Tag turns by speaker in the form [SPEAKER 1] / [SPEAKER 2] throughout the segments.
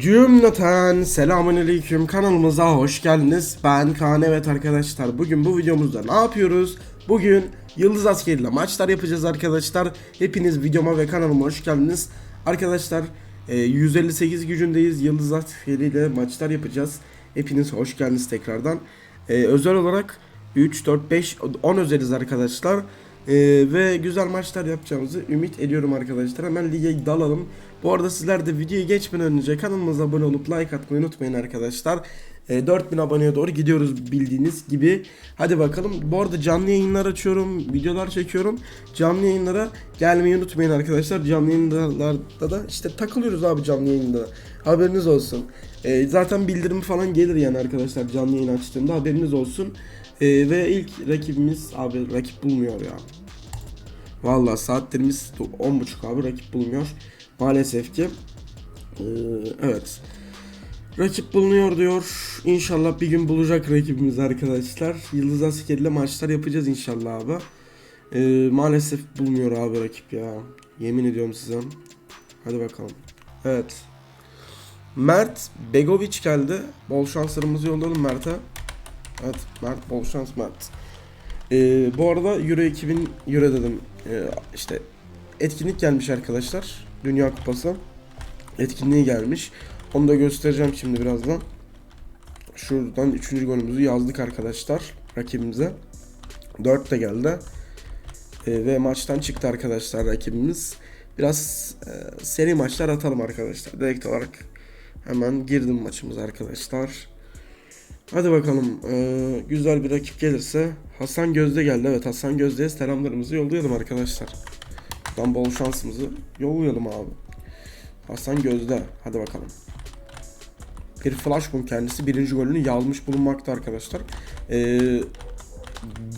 [SPEAKER 1] Cümleten selamünaleyküm kanalımıza hoş geldiniz. Ben Kaan evet arkadaşlar. Bugün bu videomuzda ne yapıyoruz? Bugün Yıldız Askeri ile maçlar yapacağız arkadaşlar. Hepiniz videoma ve kanalıma hoş geldiniz. Arkadaşlar e, 158 gücündeyiz. Yıldız Askeri ile maçlar yapacağız. Hepiniz hoş geldiniz tekrardan. E, özel olarak 3, 4, 5, 10 özeliz arkadaşlar. Ee, ve güzel maçlar yapacağımızı ümit ediyorum arkadaşlar. Hemen lige dalalım. Bu arada sizler de videoyu geçmeden önce kanalımıza abone olup like atmayı unutmayın arkadaşlar. Ee, 4000 aboneye doğru gidiyoruz bildiğiniz gibi. Hadi bakalım. Bu arada canlı yayınlar açıyorum, videolar çekiyorum. Canlı yayınlara gelmeyi unutmayın arkadaşlar. Canlı yayınlarda da işte takılıyoruz abi canlı yayında. Haberiniz olsun. Ee, zaten bildirim falan gelir yani arkadaşlar canlı yayın açtığımda haberiniz olsun. Ee, ve ilk rakibimiz abi rakip bulmuyor ya. Vallahi saatlerimiz 10.30 abi rakip bulmuyor. Maalesef ki. Ee, evet. Rakip bulunuyor diyor. İnşallah bir gün bulacak rakibimiz arkadaşlar. Yıldız askeriyle maçlar yapacağız inşallah abi. Ee, maalesef bulmuyor abi rakip ya. Yemin ediyorum size. Hadi bakalım. Evet. Mert Begoviç geldi. Bol şanslarımızı yollayalım Mert'e. Evet Mert bol şans Mert. Ee, bu arada Euro 2000 Euro dedim. Ee, işte etkinlik gelmiş arkadaşlar. Dünya Kupası. Etkinliği gelmiş. Onu da göstereceğim şimdi birazdan. Şuradan 3. golümüzü yazdık arkadaşlar rakibimize. 4 de geldi. Ee, ve maçtan çıktı arkadaşlar rakibimiz. Biraz e, seri maçlar atalım arkadaşlar. Direkt olarak hemen girdim maçımıza arkadaşlar. Hadi bakalım. Ee, güzel bir rakip gelirse Hasan Gözde geldi. Evet Hasan Gözde'ye selamlarımızı yollayalım arkadaşlar. Buradan bol şansımızı yollayalım abi. Hasan Gözde. Hadi bakalım. Bir flashbomb kendisi birinci golünü yazmış bulunmakta arkadaşlar. Ee,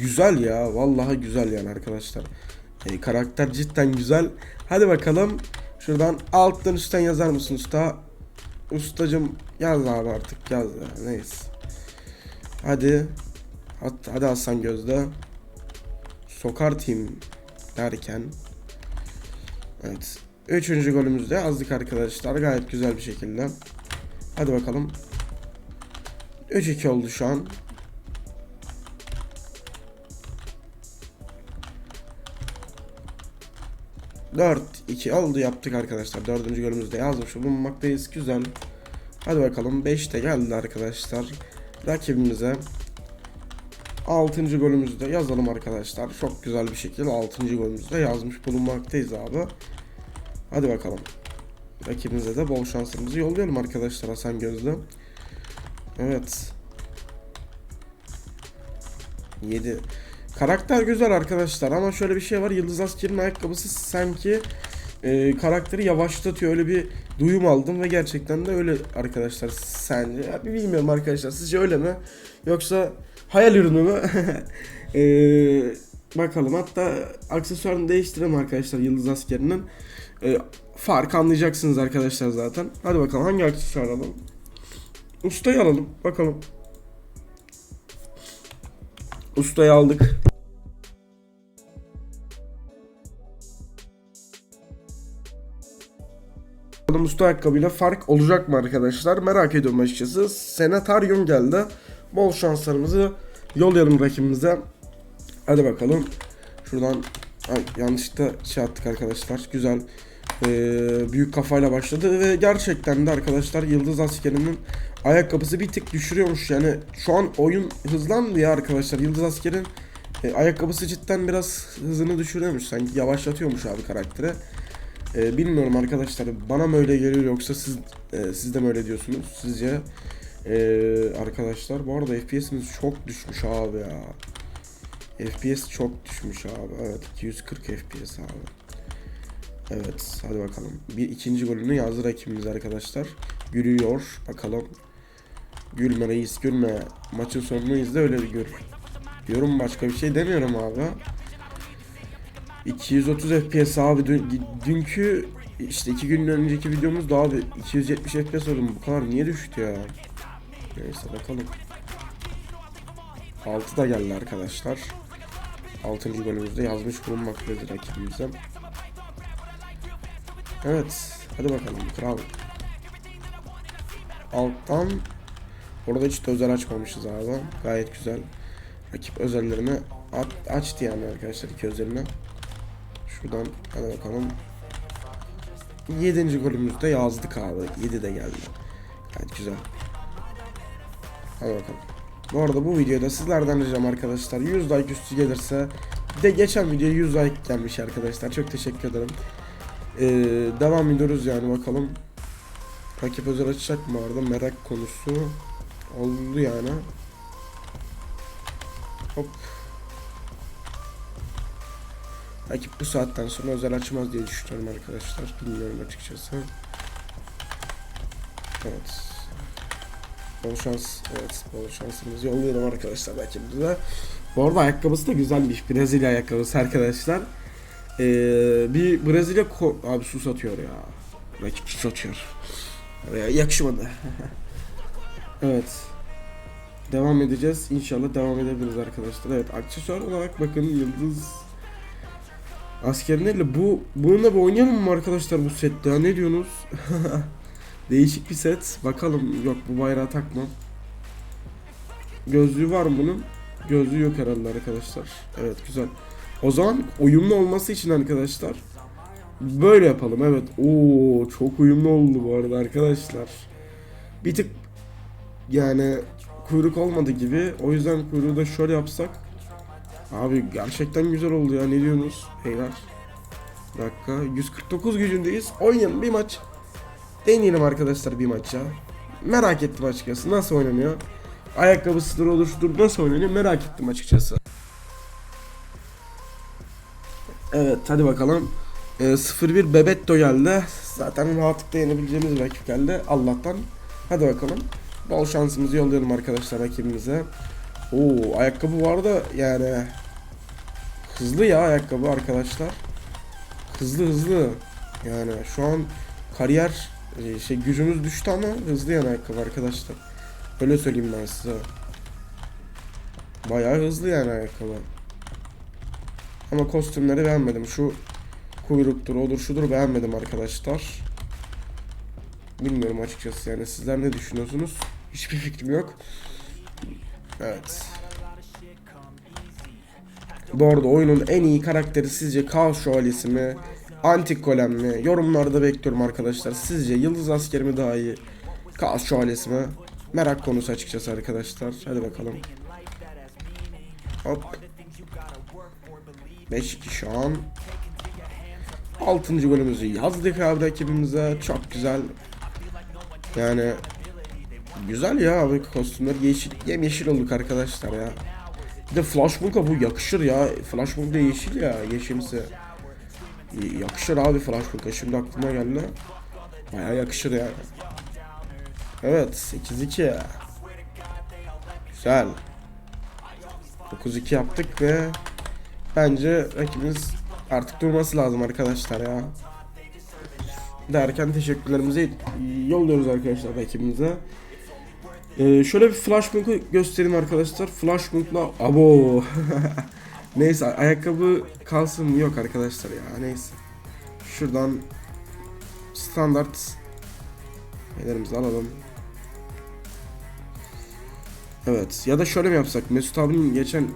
[SPEAKER 1] güzel ya. Vallahi güzel yani arkadaşlar. Ee, karakter cidden güzel. Hadi bakalım. Şuradan alttan üstten yazar mısın usta? Ustacım yaz abi artık yaz ya. Neyse. Hadi. Hadi, hadi Hasan Gözde. Sokar team derken. Evet. Üçüncü golümüzde yazdık arkadaşlar. Gayet güzel bir şekilde. Hadi bakalım. 3-2 oldu şu an. Dört, iki oldu yaptık arkadaşlar. Dördüncü golümüzde yazmış bulunmaktayız. Güzel. Hadi bakalım. 5 de geldi arkadaşlar. Rakibimize 6. golümüzü de yazalım arkadaşlar. Çok güzel bir şekilde 6. golümüzü de yazmış bulunmaktayız abi. Hadi bakalım. Rakibimize de bol şansımızı yollayalım arkadaşlar Hasan Gözde. Evet. 7. Karakter güzel arkadaşlar ama şöyle bir şey var. Yıldız Asker'in ayakkabısı sanki e, karakteri yavaşlatıyor. Öyle bir duyum aldım ve gerçekten de öyle arkadaşlar sence. Ya, bilmiyorum arkadaşlar sizce öyle mi? Yoksa hayal ürünü mü? E, bakalım hatta aksesuarını değiştirelim arkadaşlar Yıldız Askeri'nin. E, fark anlayacaksınız arkadaşlar zaten. Hadi bakalım hangi aksesuar alalım? Ustayı alalım bakalım. Ustayı aldık. Bakalım usta ayakkabıyla fark olacak mı arkadaşlar? Merak ediyorum açıkçası. Senataryum geldi. Bol şanslarımızı yollayalım rakibimize. Hadi bakalım. Şuradan Ay, yanlışlıkla şey attık arkadaşlar. Güzel. Ee, büyük kafayla başladı ve gerçekten de arkadaşlar Yıldız Askeri'nin ayakkabısı bir tık düşürüyormuş. Yani şu an oyun hızlandı ya arkadaşlar. Yıldız Asker'in e, ayakkabısı cidden biraz hızını düşürüyormuş. Sanki yavaşlatıyormuş abi karakteri. Ee, bilmiyorum arkadaşlar. Bana mı öyle geliyor yoksa siz e, siz de mi öyle diyorsunuz? Sizce ee, arkadaşlar bu arada FPS'imiz çok düşmüş abi ya. FPS çok düşmüş abi. Evet 240 FPS abi. Evet hadi bakalım. Bir ikinci golünü yazdı rakibimiz arkadaşlar. Gülüyor. Bakalım. Gülme reis gülme. Maçın sonunu izle öyle bir gör. Diyorum başka bir şey demiyorum abi. 230 FPS abi dün, dünkü işte iki gün önceki videomuzda abi 270 FPS oldu bu kadar niye düştü ya? Neyse bakalım. 6 da geldi arkadaşlar. 6. bölümümüzde yazmış bulunmaktadır rakibimize. Evet. Hadi bakalım kral. alttan. Orada hiç de özel açmamışız abi. Gayet güzel. Rakip özellerini at, açtı yani arkadaşlar iki özelini. Şuradan hadi bakalım. 7. golümüzde yazdık abi. 7 de geldi. Gayet güzel. Hadi bakalım. Bu arada bu videoda sizlerden ricam arkadaşlar 100 like üstü gelirse bir de geçen videoya 100 like gelmiş arkadaşlar. Çok teşekkür ederim. Ee, devam ediyoruz yani bakalım. Rakip özel açacak mı arada merak konusu oldu yani. Hop. Rakip bu saatten sonra özel açmaz diye düşünüyorum arkadaşlar. Bilmiyorum açıkçası. Evet. Bol şans. Evet bol şansımızı yollayalım arkadaşlar rakibimize. Bu arada ayakkabısı da güzelmiş. Brezilya ayakkabısı arkadaşlar. Ee, bir Brezilya abi su satıyor ya. Rakip su satıyor. Oraya yakışmadı. evet. Devam edeceğiz. İnşallah devam edebiliriz arkadaşlar. Evet aksesuar olarak bakın yıldız askerlerle bu bununla bir oynayalım mı arkadaşlar bu sette? Ya ne diyorsunuz? Değişik bir set. Bakalım yok bu bayrağı takmam. Gözlüğü var mı bunun? Gözlüğü yok herhalde arkadaşlar. Evet güzel. O zaman uyumlu olması için arkadaşlar böyle yapalım. Evet. Oo çok uyumlu oldu bu arada arkadaşlar. Bir tık yani kuyruk olmadı gibi. O yüzden kuyruğu da şöyle yapsak. Abi gerçekten güzel oldu ya. Ne diyorsunuz? Beyler. Dakika. 149 gücündeyiz. Oynayalım bir maç. Deneyelim arkadaşlar bir maç ya. Merak ettim açıkçası. Nasıl oynanıyor? Ayakkabısıdır olur şudur nasıl oynanıyor merak ettim açıkçası. Evet hadi bakalım. Ee, 0-1 Bebetto geldi. Zaten rahatlıkla yenebileceğimiz bir rakip geldi. Allah'tan. Hadi bakalım. Bol şansımızı yollayalım arkadaşlar rakibimize. Oo ayakkabı var da yani hızlı ya ayakkabı arkadaşlar. Hızlı hızlı. Yani şu an kariyer e, şey gücümüz düştü ama hızlı yani ayakkabı arkadaşlar. Öyle söyleyeyim ben size. Bayağı hızlı yani ayakkabı. Ama kostümleri beğenmedim. Şu kuyruktur, odur, şudur beğenmedim arkadaşlar. Bilmiyorum açıkçası yani sizler ne düşünüyorsunuz? Hiçbir fikrim yok. Evet. Bu arada oyunun en iyi karakteri sizce Kaos Şövalyesi mi? Antik Golem mi? Yorumlarda bekliyorum arkadaşlar. Sizce Yıldız Askeri mi daha iyi? Kaos Şövalyesi mi? Merak konusu açıkçası arkadaşlar. Hadi bakalım. Hop. 5-2 şu an. 6. golümüzü yazdık abi rakibimize. Çok güzel. Yani güzel ya abi kostümler yeşil yemyeşil olduk arkadaşlar ya. Bir de Flashback'a bu yakışır ya. Flashback de yeşil ya yeşimsi. Yakışır abi Flashback'a şimdi aklıma geldi. Baya yakışır yani. Evet 8-2. Güzel. 9-2 yaptık ve bence rakibimiz artık durması lazım arkadaşlar ya. Derken teşekkürlerimizi yolluyoruz arkadaşlar rakibimize. Ee, şöyle bir flashback'ı göstereyim arkadaşlar. Flashback'la abo. neyse ayakkabı kalsın yok arkadaşlar ya neyse. Şuradan standart şeylerimizi alalım. Evet ya da şöyle mi yapsak? Mesut abinin geçen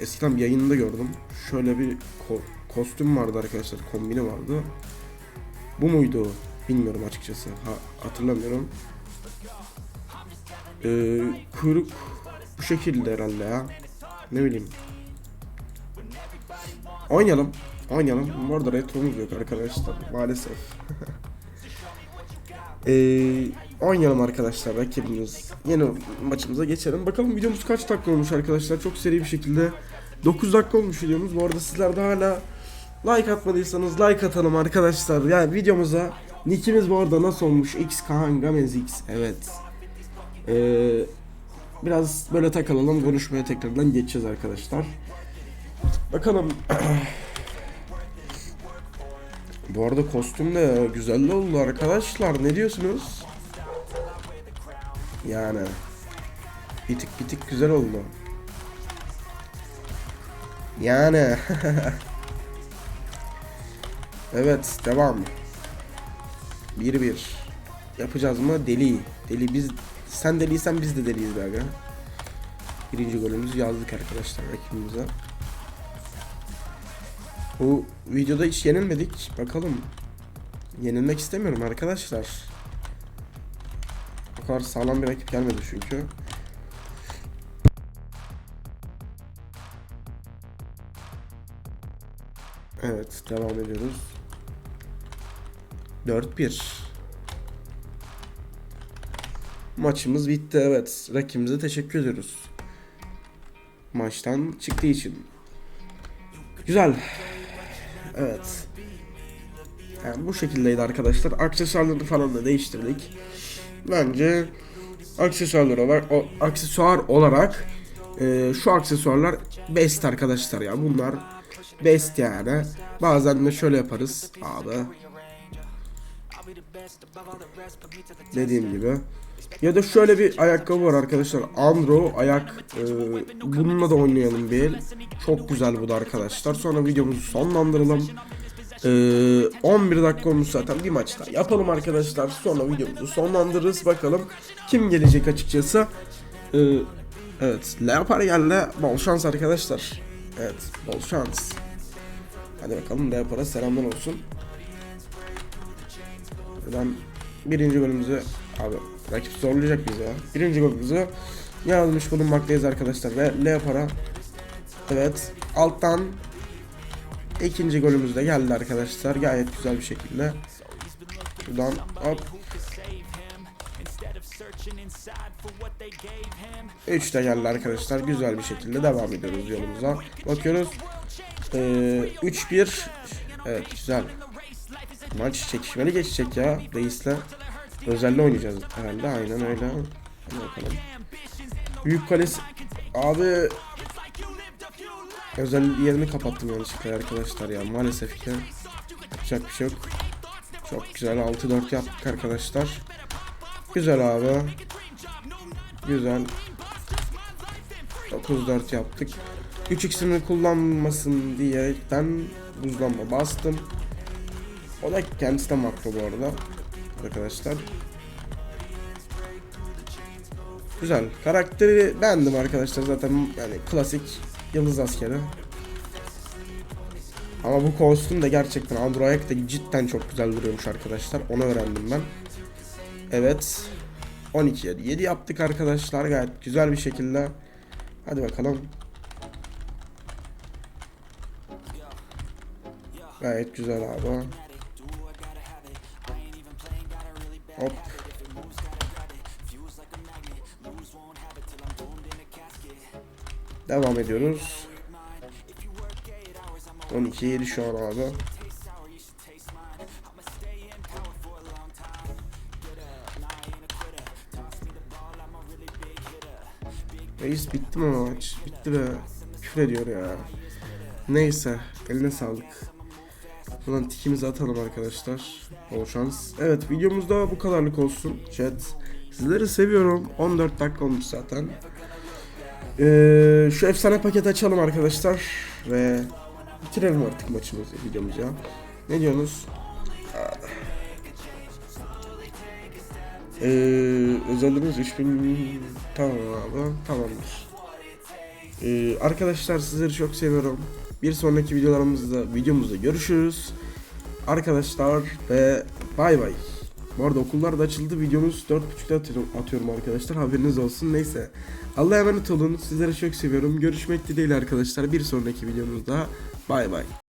[SPEAKER 1] eskiden bir yayınında gördüm. Şöyle bir ko- kostüm vardı arkadaşlar. Kombini vardı. Bu muydu? Bilmiyorum açıkçası. Ha, hatırlamıyorum. Ee, kuyruk bu şekilde herhalde ya. Ne bileyim. Oynayalım. Oynayalım. Bu arada retromuz yok arkadaşlar. Maalesef. ee, oynayalım arkadaşlar rakibimiz. Yeni maçımıza geçelim. Bakalım videomuz kaç dakika olmuş arkadaşlar. Çok seri bir şekilde 9 dakika olmuş videomuz. Bu arada sizler de hala like atmadıysanız like atalım arkadaşlar. Yani videomuza nickimiz bu arada nasıl olmuş? X Kaan Gamez X. Evet. Ee, biraz böyle takılalım konuşmaya tekrardan geçeceğiz arkadaşlar. Bakalım. Bu arada kostüm de güzel oldu arkadaşlar. Ne diyorsunuz? Yani bir tık bir tık güzel oldu. Yani Evet devam 1-1 yapacağız mı? Deli. Deli biz sen deliysen biz de deliyiz be aga. Birinci golümüzü yazdık arkadaşlar rakibimize. Bu videoda hiç yenilmedik. Bakalım. Yenilmek istemiyorum arkadaşlar. O kadar sağlam bir rakip gelmedi çünkü. Evet, devam ediyoruz. 4-1. Maçımız bitti evet. Rakibimize teşekkür ediyoruz. Maçtan çıktığı için. Güzel. Evet. Yani bu şekildeydi arkadaşlar. Aksesuarları falan da değiştirdik. Bence aksesuarlar olarak o aksesuar olarak e, şu aksesuarlar best arkadaşlar ya. Bunlar best yani. Bazen de şöyle yaparız abi. Dediğim gibi. Ya da şöyle bir ayakkabı var arkadaşlar. Andro ayak. e, bununla da oynayalım bir. Çok güzel bu da arkadaşlar. Sonra videomuzu sonlandıralım. E, 11 dakika olmuş zaten bir maç daha yapalım arkadaşlar. Sonra videomuzu sonlandırırız. Bakalım kim gelecek açıkçası. E, evet. Leopar geldi. Bol şans arkadaşlar. Evet. Bol şans. Hadi bakalım Leopar'a selamlar olsun. Buradan birinci golümüzü abi rakip zorlayacak bizi ya. Birinci golümüzü yazmış bulunmaktayız arkadaşlar ve Leopar'a evet alttan ikinci golümüz de geldi arkadaşlar gayet güzel bir şekilde. Buradan hop 3 de geldi arkadaşlar. Güzel bir şekilde devam ediyoruz yolumuza. Bakıyoruz. Ee, 3-1. Evet güzel. Maç çekişmeli geçecek ya Reis'le. Özel'le oynayacağız herhalde. Aynen öyle. Hadi bakalım. Büyük kalesi. Abi. Özel yerini kapattım yanlışlıkla arkadaşlar ya. Maalesef ki. Yapacak bir şey yok. Çok güzel. 6-4 yaptık arkadaşlar. Güzel abi. Güzel. 9-4 yaptık. 3x'ini kullanmasın diye ben buzlanma bastım. O da kendisi de makro bu arada. Arkadaşlar. Güzel. Karakteri beğendim arkadaşlar zaten yani klasik yıldız askeri. Ama bu kostüm de gerçekten Android de cidden çok güzel duruyormuş arkadaşlar. Onu öğrendim ben. Evet. 12'ye 7 yaptık arkadaşlar gayet güzel bir şekilde. Hadi bakalım. Gayet güzel abi. Hop. Devam ediyoruz. 12 7 şu an abi. Reis bitti mi maç? Bitti be. Küfür ediyor ya. Neyse. Eline sağlık. Buradan tikimizi atalım arkadaşlar. Bol şans. Evet videomuzda bu kadarlık olsun. Chat. Sizleri seviyorum. 14 dakika olmuş zaten. Ee, şu efsane paket açalım arkadaşlar. Ve bitirelim artık maçımızı, videomuzu ya. Ne diyorsunuz? Ee, özelliğimiz 3000 tamam abi tamamdır. Ee, arkadaşlar sizleri çok seviyorum. Bir sonraki videolarımızda videomuzda görüşürüz. Arkadaşlar ve bay bay. Bu arada okullar da açıldı. Videomuz 4.30'da atıyorum, atıyorum arkadaşlar. Haberiniz olsun. Neyse. Allah'a emanet olun. Sizleri çok seviyorum. Görüşmek dileğiyle arkadaşlar. Bir sonraki videomuzda bay bay.